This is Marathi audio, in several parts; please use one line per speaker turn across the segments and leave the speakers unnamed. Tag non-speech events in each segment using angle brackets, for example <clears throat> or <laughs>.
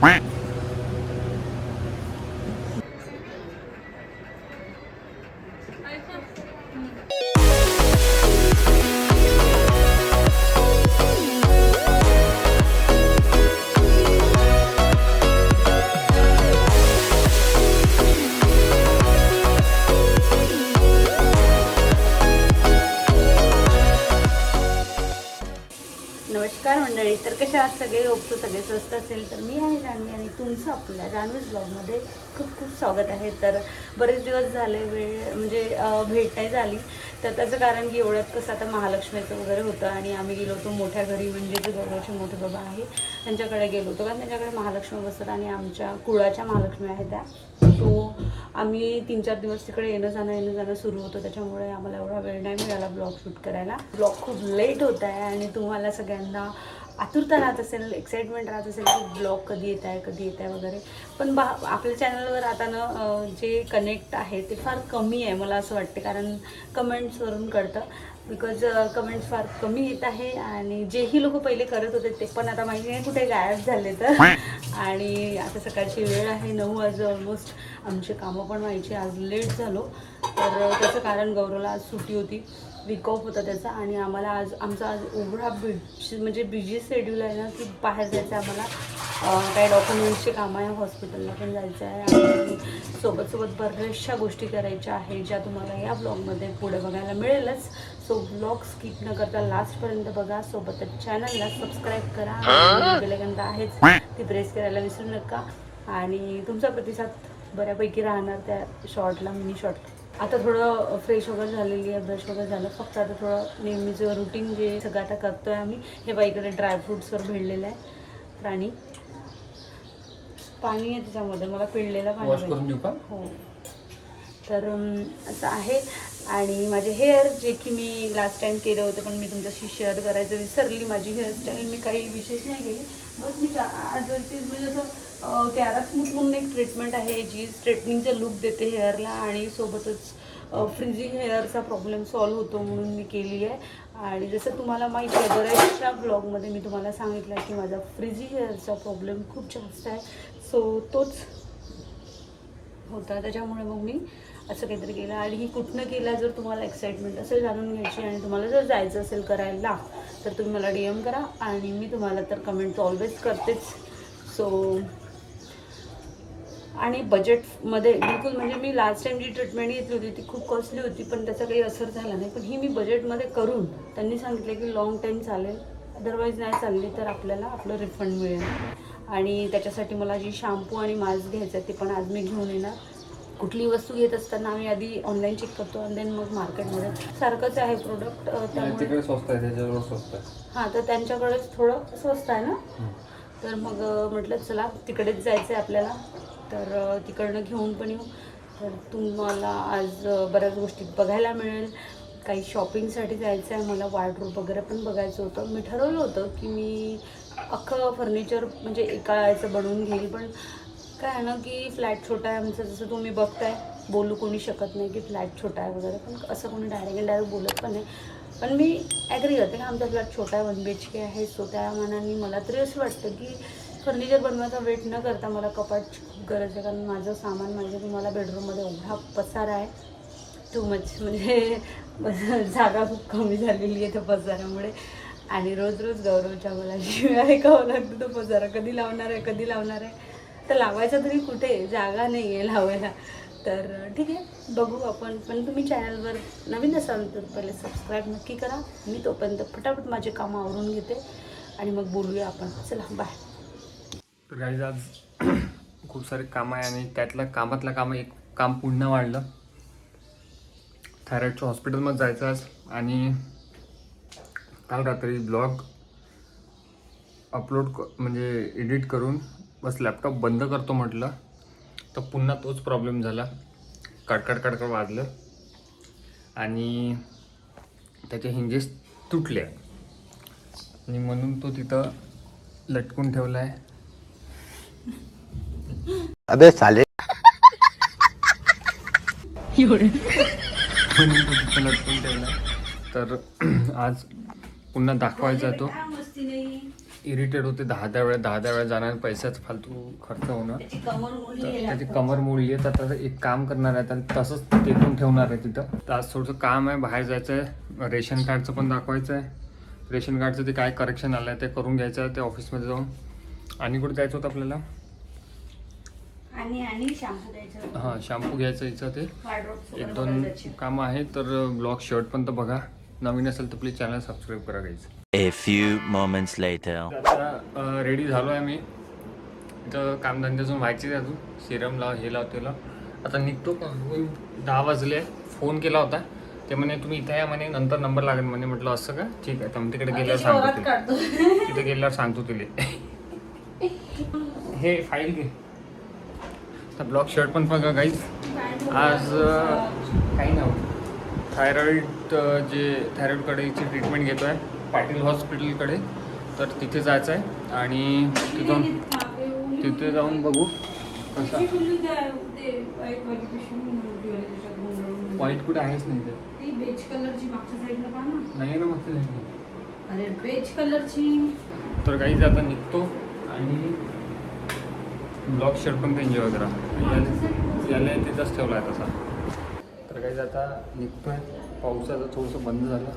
Quack. नमस्कार मंडळी. तर कशा आज सगळे? ओपतो सगळे स्वस्त असेल. तर मी आहे जान्हवी आणि तुमचं आपल्या जान्हवीज ब्लॉगमध्ये खूप खूप स्वागत आहे. तर बरेच दिवस झाले वेळ म्हणजे भेट नाही झाली. तर त्याचं कारण की एवढ्यात कसं आता महालक्ष्मीचं वगैरे होतं आणि आम्ही गेलो होतो मोठ्या घरी म्हणजे जे गौरवचे मोठे बाबा आहे त्यांच्याकडे गेलो होतो. कारण त्यांच्याकडे महालक्ष्मी बसतात आणि आमच्या कुळाच्या महालक्ष्मी आहेत त्या. तो आम्ही तीन चार दिवस तिकडे येणं जाणं येणं जाणं सुरू होतं. त्याच्यामुळे आम्हाला एवढा वेळ नाही मिळाला ब्लॉग शूट करायला. ब्लॉग खूप लेट होत आहे आणि तुम्हाला सगळ्यांना आतुरता राहत असेल एक्साइटमेंट राहत असेल की ब्लॉग कधी येत आहे कधी येत आहे वगैरे. पण बा आपल्या चॅनलवर आता ना जे कनेक्ट आहे ते फार कमी आहे मला असं वाटते. कारण कमेंट्सवरून कळतं. बिकॉज कमेंट्स फार कमी येत आहे आणि जेही लोक पहिले करत होते ते पण आता माहिती नाही कुठे गायब झाले तर. <laughs> आणि आता सकाळची वेळ आहे नऊ वाजले ऑलमोस्ट आमची कामं पण व्हायची. आज लेट झालो. तर त्याचं कारण गौरवला आज सुट्टी होती. वीक ऑफ होता त्याचा आणि आम्हाला आज आमचा आज एवढा बिजी म्हणजे बिझी शेड्यूल आहे ना की बाहेर जायचं आहे आम्हाला. काही डॉक्युमेंट्सचे कामं आहे हॉस्पिटलला पण जायचं आहे आणि सोबत सोबत बऱ्याचशा गोष्टी करायच्या आहेत ज्या तुम्हाला या ब्लॉगमध्ये पुढे बघायला मिळेलच. सो ब्लॉग स्किप न करता लास्टपर्यंत बघा. सोबतच चॅनलला सबस्क्राईब करा. आणि बेलेकन आहेच. ती प्रेस करायला विसरू नका. आणि तुमचा प्रतिसाद बऱ्यापैकी राहणार त्या शॉर्टला मिनी शॉर्ट आता थोडं फ्रेश वगैरे झालेली आहे ब्रश वगैरे झालं. फक्त आता थोडं नेहमीचं रुटीन जे सगळं आता करतोय आम्ही हे बाईकडे ड्रायफ्रुट्सवर भिडलेलं आहे प्राणी. पाणी आहे त्याच्यामध्ये मला पिळलेलं पाणी हो. तर असं आहे. आणि माझे हेअर जे की मी लास्ट टाइम केलं होतं पण मी तुमच्याशी शेअर करायचं विसरली. माझी हेअरस्टाईल मी काही विशेष नाही केली. बस मी आजवरती म्हणजे असं कॅरा स्मूथ म्हणून एक ट्रीटमेंट आहे जी स्ट्रेटनिंगचा लुक देते हेअरला आणि सोबतच फ्रिजिंग हेअरचा प्रॉब्लेम सॉल्व होतो म्हणून मी केली आहे. आणि जसं तुम्हाला माहिती आहे बऱ्याचशा ब्लॉगमध्ये मी तुम्हाला सांगितलं आहे की माझा फ्रिजी हेअरचा प्रॉब्लेम खूप जास्त आहे. सो तोच होता. त्याच्यामुळे मग मी असं काहीतरी केलं. आणि ही कुठनं केलं जर तुम्हाला एक्साइटमेंट असेल जाणून घ्यायची आणि तुम्हाला जर जायचं असेल करायला तर तुम्ही मला डी एम करा आणि मी तुम्हाला तर कमेंट ऑलवेज करतेच. सो आणि बजेटमध्ये बिलकुल म्हणजे मी लास्ट टाइम जी ट्रीटमेंट घेतली होती ती खूप कॉस्टली होती पण त्याचा काही असर झाला नाही. पण ही मी बजेटमध्ये करून त्यांनी सांगितलं की लॉंग टाईम चालेल. अदरवाईज नाही चालली तर आपल्याला आपलं रिफंड मिळेल. आणि त्याच्यासाठी मला जी शॅम्पू आणि मास्क घ्यायचं आहे ते पण आज मी घेऊन येणार. कुठली वस्तू घेत असताना आम्ही आधी ऑनलाईन चेक करतो आणि देन मग मार्केटमध्ये सारखंच आहे प्रोडक्ट त्यामुळे
स्वस्त आहे स्वस्त
हां तर त्यांच्याकडेच थोडं स्वस्त आहे ना? तर मग म्हटलं चला तिकडेच जायचं आहे आपल्याला. तर तिकडनं घेऊन पण येऊ. तर तुम्हाला आज बऱ्याच गोष्टी बघायला मिळेल. काही शॉपिंगसाठी जायचं आहे मला वार्डरोब वगैरे पण बघायचं होतं. मी ठरवलं होतं की मी अख्खं फर्निचर म्हणजे एका याचं बनवून घेईल पण काय आहे ना की फ्लॅट छोटा आहे आमचं जसं तुम्ही बघताय. बोलू कोणी शकत नाही की फ्लॅट छोटा आहे वगैरे पण असं कोणी डायरेक्ट डायरेक्ट बोलत पण नाही. पण मी ॲग्री करते की आमचा फ्लॅट छोटा आहे वन बी एच के आहे. सो त्या मानाने मला तरी असं वाटतं की फर्निचर बनवायचा वेट न करता मला कपाटची खूप गरज आहे. कारण माझं सामान म्हणजे तुम्हाला बेडरूममध्ये एवढा पसारा आहे. टू मच म्हणजे <laughs> जागा खूप कमी झालेली आहे त्या पसारामुळे आणि रोज रोज गौरवच्या मला शिवाय ऐकावं लागतं. तो पसारा कधी लावणार आहे कधी लावणार आहे. तर लावायचा तरी कुठे? जागा नाही आहे लावायला. तर ठीक आहे. बघू आपण. पण तुम्ही चॅनलवर नवीन असाल तर पहिले सबस्क्राईब नक्की करा. मी तोपर्यंत फटाफट माझे कामं आवरून घेते. आणि मग बोलूया आपण. चला बाय
तर काही आज <clears throat> खूप सारे कामं आहे आणि त्यातल्या कामातलं काम एक काम पुन्हा वाढलं. थायरॉईडच्या हॉस्पिटलमध्ये जायचं आज आणि काल रात्री ब्लॉग अपलोड क म्हणजे एडिट करून बस लॅपटॉप बंद करतो म्हटलं तर पुन्हा तोच प्रॉब्लेम झाला. कडकड कडकड वाजलं आणि त्याचे हिंजेस तुटले. आणि म्हणून तो तिथं लटकून ठेवला आहे.
अबे साले.
लटकून ठेवला तर आज पुन्हा दाखवायचा तो इरिटेट होते दहा दहा वेळा दहा दहा वेळा जाणार पैशाच फालतू खर्च होणं
त्याची कमर मोडली
तर त्याची. कमर मोडली आहे तर आता एक काम करणार आहे तर तसंच पण ठेवणार आहे तिथं. तर आज थोडंसं काम आहे बाहेर जायचं आहे रेशन कार्डचं पण दाखवायचं आहे रेशन कार्डचं ते काय करेक्शन आलं आहे ते करून घ्यायचं आहे ते ऑफिसमध्ये जाऊन. आणि कुठे जायचं होतं आपल्याला?
आणि आणि शॅम्पू द्यायचं
हां शॅम्पू घ्यायचं इथं ते. एक दोन. कामं आहेत तर ब्लॉग शर्ट पण तर बघा. नवीन असेल तर प्लीज चॅनल सबस्क्राईब करा guys
A few moments later.
आता रेडी झालो आहे मी इथं कामधंदे अजून व्हायचे अजून. सिरम लाव हे लाव ते लाव. आता निघतो का दहा वाजले. फोन केला होता. ते म्हणे तुम्ही इथे या म्हणे नंतर नंबर लागेल. म्हणे म्हटलं असं का? ठीक आहे. तर मग तिकडे गेल्यावर सांगतो तिथे गेल्यावर सांगतो तुले. <laughs> हे फाईल घे. तर ब्लॉक शर्ट पण बघा गाईज आज काही नव्हतं थायरॉइड जे थायरॉइडकडेची ट्रीटमेंट घेतो आहे पाटील हॉस्पिटलकडे तर तिथे जायचं आहे. आणि तिथून तिथे जाऊन बघू कसा व्हाईट कुठे आहेच नाही ते
बेज कलरची मागच्या साईडला पहा ना
नाही ना मग ते
अरे बेज कलरची
तर काही आता निघतो आणि ब्लॉक शर्ट पण एन्जॉय करा. याला याला तिथंच ठेवला आहे तसा. तर काही आता निघतोय. पावसाचं थोडंसं बंद झालं.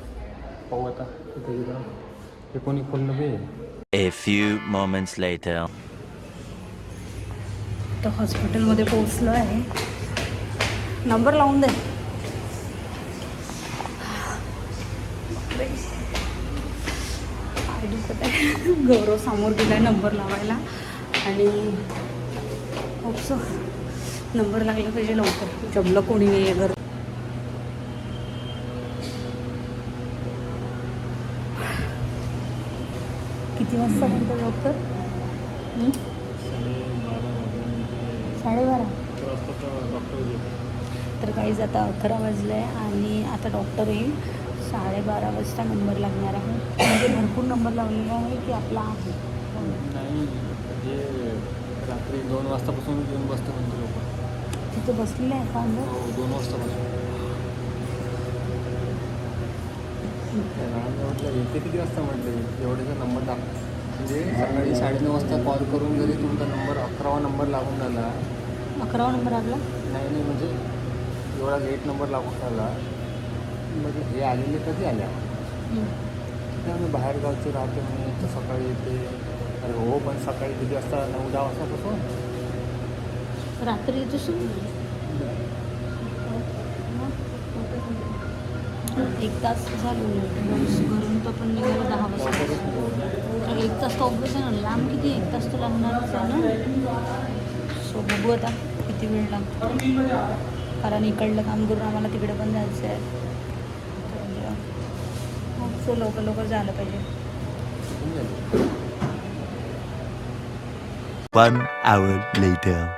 पाहू आता तिथे गेलं हे कोणी खोललं बे?
A few moments later.
तर हॉस्पिटलमध्ये पोहोचलो आहे. नंबर लावून दे. आहे गौरव समोर गेलाय नंबर लावायला. आणि होपसो नंबर लागला पाहिजे लवकर. जमलं कोणी नाही आहे घर. किती वाजता म्हणतो डॉक्टर साडेबारा. तर काहीच आता अकरा वाजलं आहे आणि आता डॉक्टर येईल. साडेबारा वाजता नंबर लागणार आहे. म्हणजे भरपूर नंबर लागलेला आहे की आपला आहे?
रात्री दोन वाजतापासून येऊन बसते म्हणते लोक
तिथे बसलेलं आहे का अंदर
हो दोन वाजतापासून. म्हटलं येते किती वाजता? म्हटलं एवढेचा नंबर टाक म्हणजे सकाळी साडेनऊ वाजता कॉल करून जरी तुमचा नंबर अकरावा नंबर लागून झाला
अकरावा नंबर लागला?
नाही नाही म्हणजे एवढा लेट नंबर लागून झाला म्हणजे हे आलेले कधी आल्या
हं.
नाही आम्ही बाहेर गावचे राहते म्हणे तर सकाळी येते. अरे हो पण सकाळी किती वाजता? नऊ दहा वाजतापासून?
रात्री सु एक तास झालो घरून तर पण निघालो दहा वाजता. एक तास तर ऑपरेशन लांब किती? एक तास तर लागणारच आहे ना? सो बघू आता किती वेळ लागतो. कारण इकडलं काम करून आम्हाला तिकडे पण जायचं आहे. सो लवकर लवकर झालं पाहिजे.
One hour later.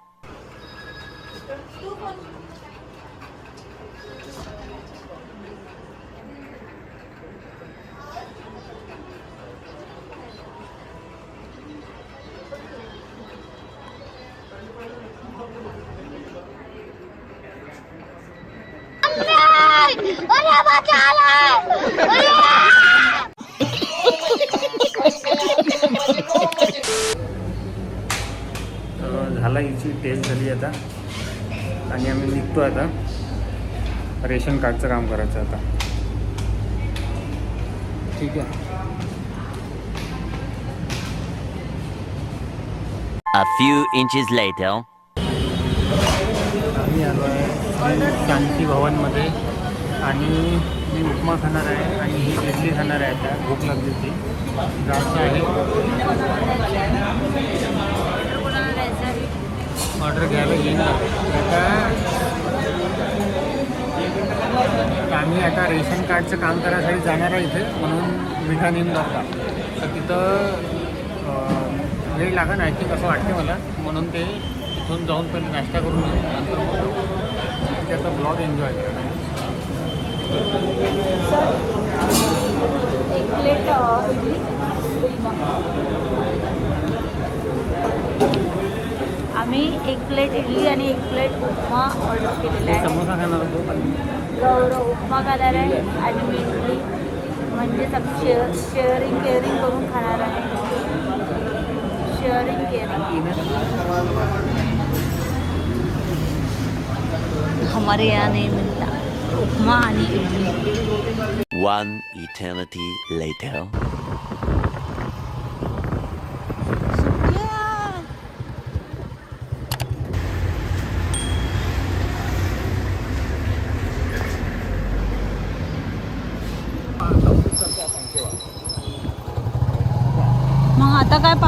Test झाली आता. आणि आम्ही निघतो आता. रेशन कार्डचं काम करायचं आता. ठीक आहे.
A few inches later.
आम्ही आलो आहे शांती भवनमध्ये. आणि मी उपमा खाणार आहे आणि ही इडली खाणार आहे आता. भूक लागली होती. जायचं आहे. ऑर्डर घ्यायला येईल आता आम्ही आता रेशन कार्डचं काम करायसाठी जाणार आहे इथे म्हणून मिठा नेम दर्गा तर तिथं वेळ लागेल आय थिंक असं वाटते मला. म्हणून ते तिथून जाऊन पहिले नाश्ता करून नंतर मग त्याचा ब्लॉग एन्जॉय करा
आम्ही एक प्लेट इडली आणि एक प्लेट उपमा ऑर्डर केलेला आहे.
समोसा खाणार होतो पण.
गौरव उपमा खाणार आहे आणि मी इडली म्हणजेच आपण शेअर शेअरिंग केअरिंग करून खाणार आहे. Sharing caring. हमारे यहाँ नहीं मिलता। उपमा आणि इडली.
One eternity later.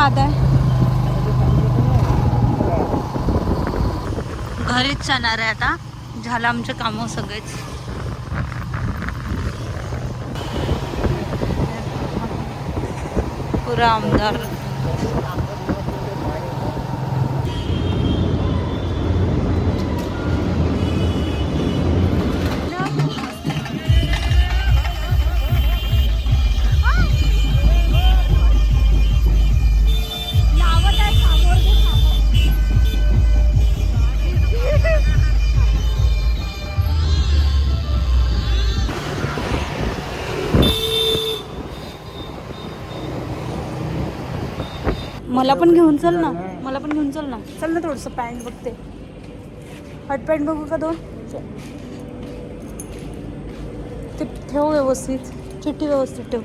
आता आहे घरीच जाणार आहे आता. झालं आमचे कामं सगळेच. पुरा आमदार. मला पण घेऊन चल ना. मला पण घेऊन चल ना. चल ना थोडंसं पॅन्ट बघते. हट पॅन्ट बघू का दोन? ते ठेव व्यवस्थित. चिठ्ठी व्यवस्थित ठेव.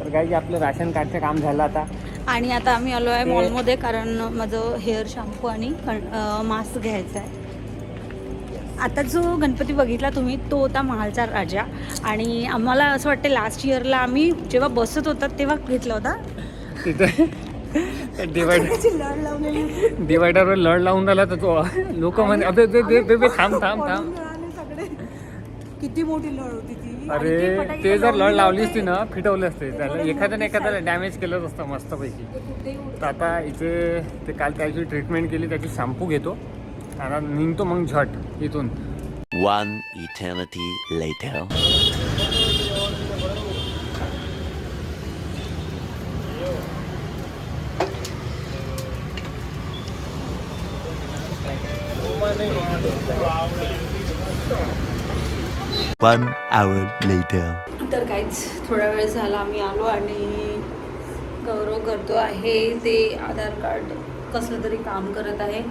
तर काही आपलं राशन कार्डचं काम झालं आता.
आणि आता आम्ही आलो आहे मॉलमध्ये कारण माझं हेअर शॅम्पू आणि मास्क घ्यायचा आहे आता जो गणपती बघितला तुम्ही तो होता महालचा राजा. आणि आम्हाला असं वाटतं लास्ट इयरला आम्ही जेव्हा बसत होता तेव्हा घेतला होता.
तिथं डिवायडर डिवायडरवर लढ लावून राहिला तर तो लोक म्हणे अबे बे बे बे बे थांब थांब थांब.
किती मोठी लढ होती ती. आणि
अरे ते जर लढ
लावले.
असती ना फिटवले असते. त्याला एखाद्याने एखाद्याला डॅमेज केलंच असतं मस्तपैकी. तर आता इथे ते काल त्याची ट्रीटमेंट केली त्याची शॅम्पू घेतो. आणि निघतो मग झट इथून
One eternity later. One hour later.
तर काहीच थोडा वेळ झाला आम्ही आलो आणि गौरव करतो आहे ते आधार कार्ड कसलं तरी काम करत आहे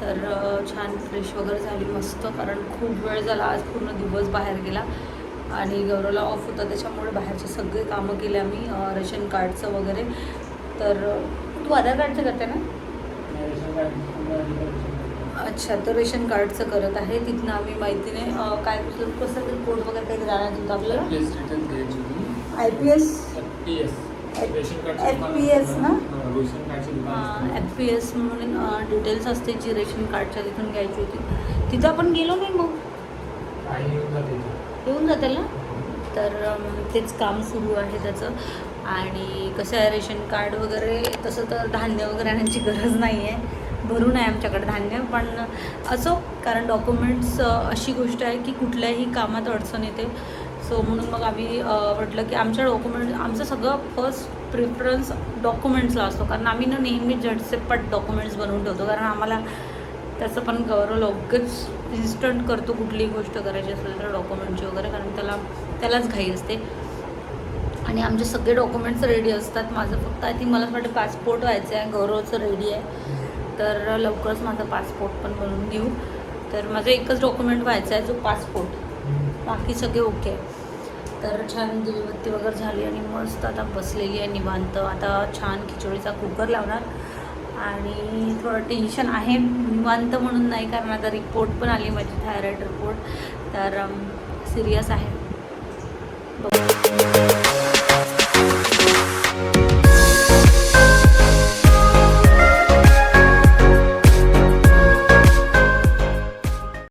तर छान फ्रेश वगैरे झाली मस्त. कारण खूप वेळ झाला आज पूर्ण दिवस बाहेर गेला. आणि गौरवला ऑफ होता त्याच्यामुळे बाहेरचे सगळे कामं केले आम्ही रेशन कार्डचं वगैरे. तर तू आधार कार्डचं करते ना? अच्छा तर रेशन कार्डचं करत आहे. तिथनं आम्ही माहितीने काय कसं कोड वगैरे काही जाण्यात होतं आपल्याला? I P S F P S ना? एफ पी एस म्हणून डिटेल्स असते जी रेशन कार्डच्या तिथून घ्यायची होती. तिथं आपण गेलो नाही मग? येऊन जातील ना? तर अम, तेच काम सुरू आहे त्याचं. आणि कसं आहे रेशन कार्ड वगैरे तसं तर धान्य वगैरे आणायची गरज नाही आहे भरून आहे आमच्याकडे धान्य पण असो कारण डॉक्युमेंट्स अशी गोष्ट आहे की कुठल्याही कामात अडचण येते. सो म्हणून मग आम्ही म्हटलं की आमच्या डॉक्युमेंट आमचं सगळं फर्स्ट प्रिफरन्स डॉक्युमेंट्सला असतो. कारण आम्ही ना नेहमी झटसेपट डॉक्युमेंट्स बनवून ठेवतो. कारण आम्हाला त्याचं पण गौरव लगेच इन्स्टंट करतो कुठलीही गोष्ट करायची असेल तर डॉक्युमेंटची वगैरे. कारण त्याला त्यालाच घाई असते. आणि आमचे सगळे डॉक्युमेंट्स रेडी असतात. माझं फक्त आय थिंक मला असं वाटतं पासपोर्ट व्हायचं आहे गौरवचं रेडी आहे. तर लवकरच माझा पासपोर्ट पण बनवून घेऊ. तर माझं एकच डॉक्युमेंट व्हायचं आहे जो पासपोर्ट बाकी सगळे ओके आहे. तर छान दिवीबत्ती वगैरे झाली आणि मस्त आता बसलेली आहे निवांत. आता छान खिचडीचा कुकर लावणार. आणि थोडं टेन्शन आहे निवांत म्हणून नाही कारण आता रिपोर्ट पण आली माझी थायरॉईड रिपोर्ट तर सिरियस आहे.